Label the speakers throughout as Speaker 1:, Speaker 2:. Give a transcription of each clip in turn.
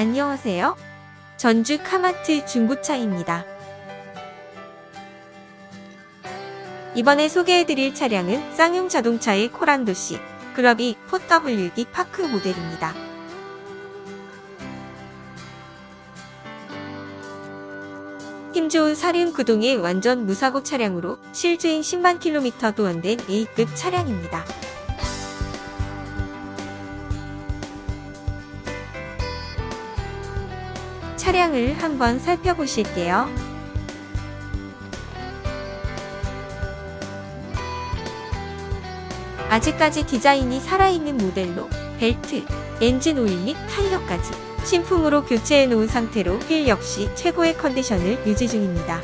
Speaker 1: 안녕하세요. 전주 카마트 중고차입니다. 이번에 소개해드릴 차량은 쌍용 자동차의 코란도시 클럽이 4WD 파크 모델입니다. 힘 좋은 사륜 구동의 완전 무사고 차량으로 실주행 10만 킬로미터 도원된 A급 차량입니다. 차량을 한번 살펴보실게요. 아직까지 디자인이 살아있는 모델로 벨트, 엔진 오일 및 타이어까지 신품으로 교체해 놓은 상태로 휠 역시 최고의 컨디션을 유지 중입니다.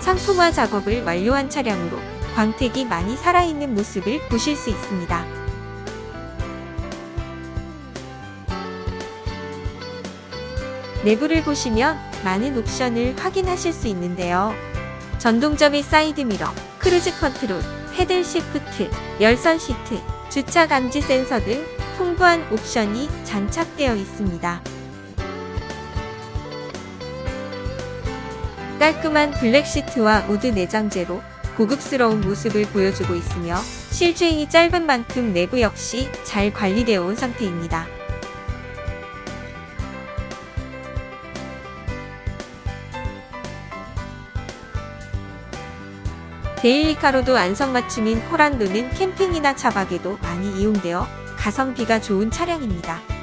Speaker 1: 상품화 작업을 완료한 차량으로 광택이 많이 살아있는 모습을 보실 수 있습니다. 내부를 보시면 많은 옵션을 확인하실 수 있는데요. 전동적 및 사이드미러, 크루즈 컨트롤, 패들 시프트, 열선 시트, 주차 감지 센서 등 풍부한 옵션이 장착되어 있습니다. 깔끔한 블랙 시트와 우드 내장재로 고급스러운 모습을 보여주고 있으며 실주행이 짧은 만큼 내부 역시 잘 관리되어 온 상태입니다. 데일리카로도 안성맞춤인 코란도는 캠핑이나 차박에도 많이 이용되어 가성비가 좋은 차량입니다.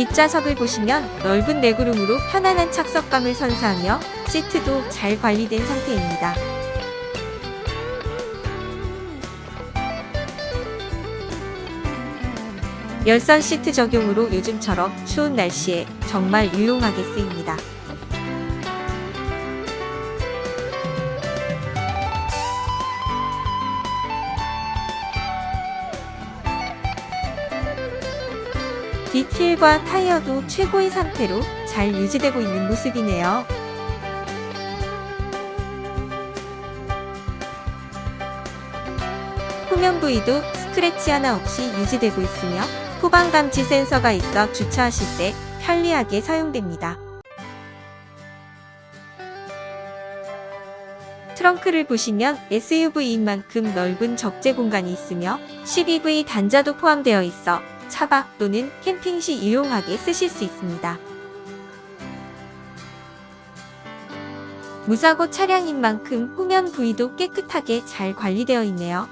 Speaker 1: 뒷좌석을 보시면 넓은 레그룸으로 편안한 착석감을 선사하며 시트도 잘 관리된 상태입니다. 열선 시트 적용으로 요즘처럼 추운 날씨에 정말 유용하게 쓰입니다. 뒷휠과 타이어도 최고의 상태로 잘 유지되고 있는 모습이네요. 후면 부위도 스크래치 하나 없이 유지되고 있으며 후방 감지 센서가 있어 주차하실 때 편리하게 사용됩니다. 트렁크를 보시면 SUV인 만큼 넓은 적재 공간이 있으며 12V 단자도 포함되어 있어 차박 또는 캠핑 시 유용하게 쓰실 수 있습니다. 무사고 차량인 만큼 후면 부위도 깨끗하게 잘 관리되어 있네요.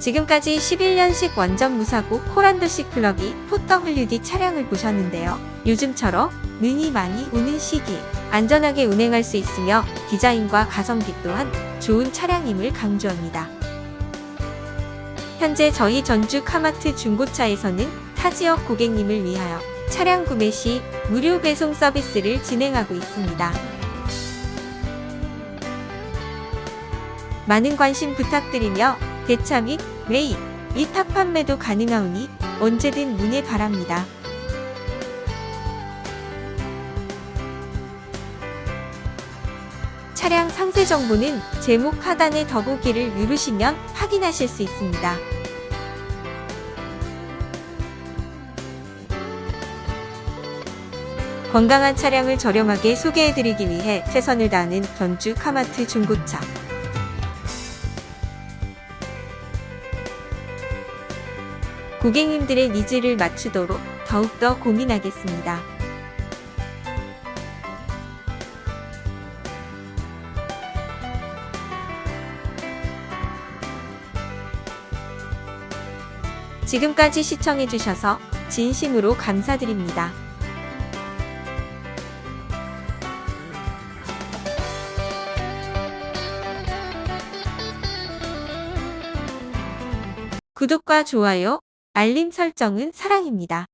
Speaker 1: 지금까지 11년식 완전 무사고 코란도시 클럽이 4WD 차량을 보셨는데요. 요즘처럼 눈이 많이 오는 시기에 안전하게 운행할 수 있으며 디자인과 가성비 또한 좋은 차량임을 강조합니다. 현재 저희 전주 카마트 중고차에서는 타 지역 고객님을 위하여 차량 구매 시 무료 배송 서비스를 진행하고 있습니다. 많은 관심 부탁드리며 대차 및 매입, 위탁 판매도 가능하오니 언제든 문의 바랍니다. 차량 상세 정보는 제목 하단의 더보기를 누르시면 확인하실 수 있습니다. 건강한 차량을 저렴하게 소개해드리기 위해 최선을 다하는 전주 카마트 중고차. 고객님들의 니즈를 맞추도록 더욱더 고민하겠습니다. 지금까지 시청해주셔서 진심으로 감사드립니다. 구독과 좋아요, 알림 설정은 사랑입니다.